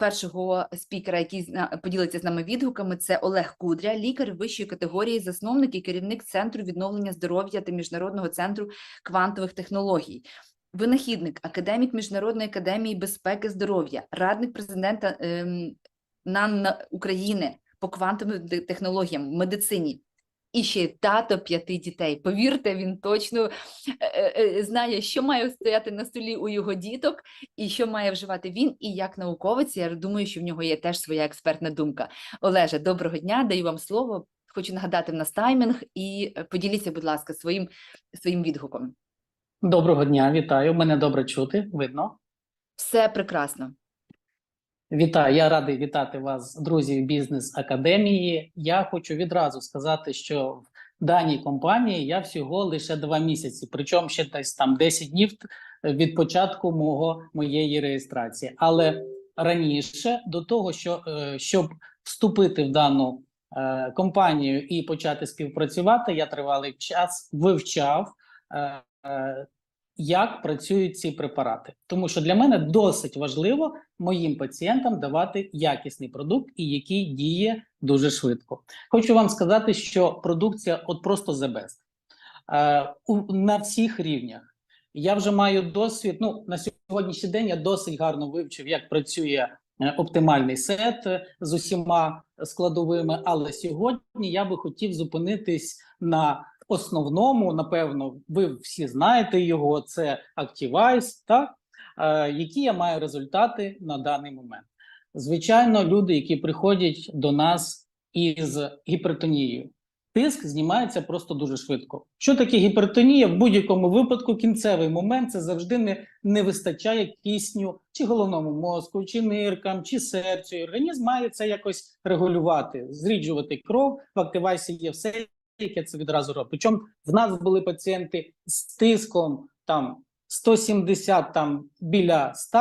першого спікера, який поділиться з нами відгуками. Це Олег Кудря, лікар вищої категорії, засновник і керівник центру відновлення здоров'я та міжнародного центру квантових технологій. Винахідник, академік Міжнародної академії безпеки здоров'я, радник президента ем, НАН України по квантовим технологіям, медицині. І ще тато п'яти дітей. Повірте, він точно е, е, е, знає, що має стояти на столі у його діток, і що має вживати він. І як науковець, я думаю, що в нього є теж своя експертна думка. Олеже, доброго дня, даю вам слово. Хочу нагадати в нас таймінг і поділіться, будь ласка, своїм своїм відгуком. Доброго дня, вітаю. Мене добре чути, видно. Все прекрасно. Вітаю, я радий вітати вас, друзі, бізнес академії. Я хочу відразу сказати, що в даній компанії я всього лише два місяці, причому ще десь там 10 днів від початку мого моєї реєстрації. Але раніше до того, що е, щоб вступити в дану е, компанію і почати співпрацювати, я тривалий час вивчав. Як працюють ці препарати, тому що для мене досить важливо моїм пацієнтам давати якісний продукт і який діє дуже швидко. Хочу вам сказати, що продукція от просто the best. Е, у, на всіх рівнях. Я вже маю досвід. Ну на сьогоднішній день я досить гарно вивчив, як працює е, оптимальний сет е, з усіма складовими. Але сьогодні я би хотів зупинитись на основному, напевно, ви всі знаєте його. Це Activize, так? Е, які я маю результати на даний момент. Звичайно, люди, які приходять до нас із гіпертонією, тиск знімається просто дуже швидко. Що таке гіпертонія? В будь-якому випадку кінцевий момент це завжди не, не вистачає кисню чи головному мозку, чи ниркам, чи серцю. І Організм має це якось регулювати, зріджувати кров. В активайсі є все, яке це відразу робить. Причому в нас були пацієнти з тиском там 170 там біля 100,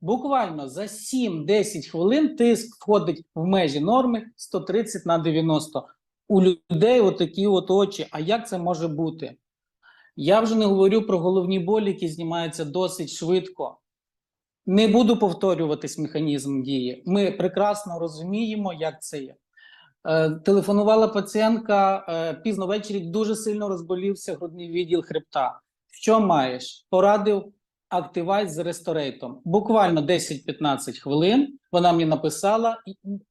буквально за 7-10 хвилин тиск входить в межі норми 130 на 90. У людей отакі от очі. А як це може бути? Я вже не говорю про головні болі, які знімаються досить швидко. Не буду повторюватись механізм дії. Ми прекрасно розуміємо, як це є. Е, телефонувала пацієнтка е, пізно ввечері, дуже сильно розболівся грудний відділ хребта. Що маєш? Порадив Activite з ресторейтом. Буквально 10-15 хвилин вона мені написала,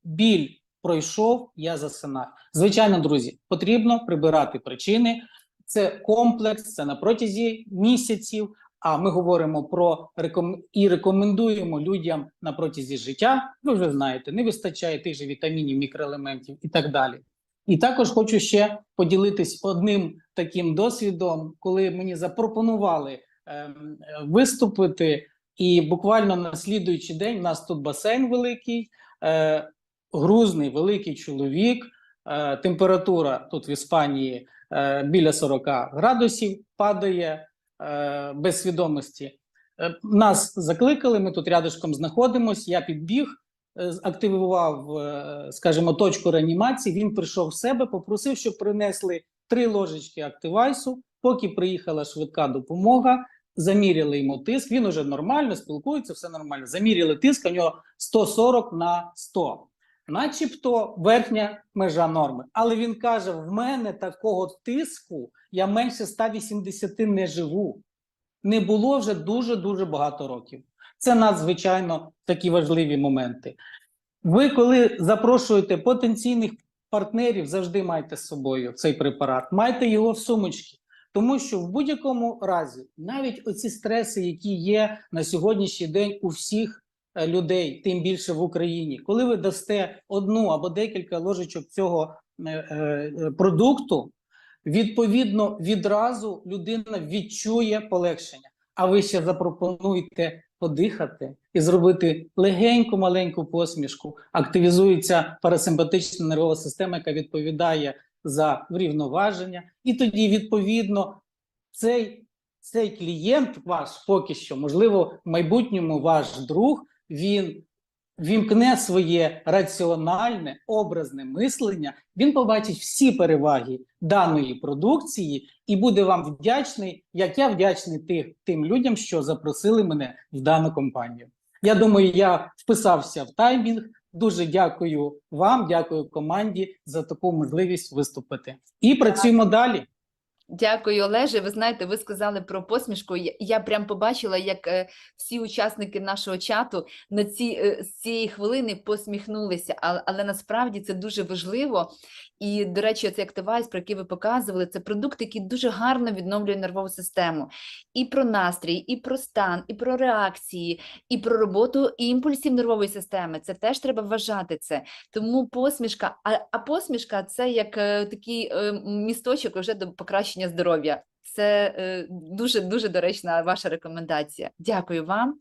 біль пройшов, я засинаю. Звичайно, друзі, потрібно прибирати причини. Це комплекс, це на протязі місяців. А ми говоримо про реком... і рекомендуємо людям на протязі життя. Ви вже знаєте, не вистачає тих же вітамінів, мікроелементів і так далі. І також хочу ще поділитись одним таким досвідом, коли мені запропонували е, виступити, і буквально на слідуючий день у нас тут басейн великий, е, грузний великий чоловік. Е, температура тут в Іспанії е, біля 40 градусів падає без свідомості. Е, нас закликали, ми тут рядышком знаходимося. Я підбіг, е, активував, е, скажімо, точку реанімації. Він прийшов в себе, попросив, щоб принесли три ложечки активайсу. Поки приїхала швидка допомога, заміряли йому тиск. Він уже нормально спілкується, все нормально. Заміряли тиск, у нього 140 на 100. Начебто верхня межа норми. Але він каже: в мене такого тиску я менше 180 не живу. Не було вже дуже-дуже багато років. Це надзвичайно такі важливі моменти. Ви, коли запрошуєте потенційних партнерів, завжди майте з собою цей препарат, майте його в сумочці. Тому що в будь-якому разі, навіть оці стреси, які є на сьогоднішній день у всіх людей, тим більше в Україні, коли ви дасте одну або декілька ложечок цього е, е, продукту, відповідно відразу людина відчує полегшення. А ви ще запропонуєте подихати і зробити легеньку маленьку посмішку. Активізується парасимпатична нервова система, яка відповідає за врівноваження, і тоді, відповідно, цей, цей клієнт ваш поки що, можливо, в майбутньому ваш друг, він вімкне своє раціональне образне мислення, він побачить всі переваги даної продукції і буде вам вдячний, як я вдячний тих, тим людям, що запросили мене в дану компанію. Я думаю, я вписався в таймінг. Дуже дякую вам, дякую команді за таку можливість виступити. І працюємо далі. Дякую, Олеже. Ви знаєте, ви сказали про посмішку. Я, я прям побачила, як е, всі учасники нашого чату на ці е, з цієї хвилини посміхнулися. Але, але насправді це дуже важливо. І, до речі, цей активайз, про який ви показували, це продукт, який дуже гарно відновлює нервову систему. І про настрій, і про стан, і про реакції, і про роботу імпульсів нервової системи. Це теж треба вважати це. Тому посмішка, а, а посмішка це як е, такий е, місточок вже до покращення здоров'я. Це е, дуже дуже доречна ваша рекомендація. Дякую вам.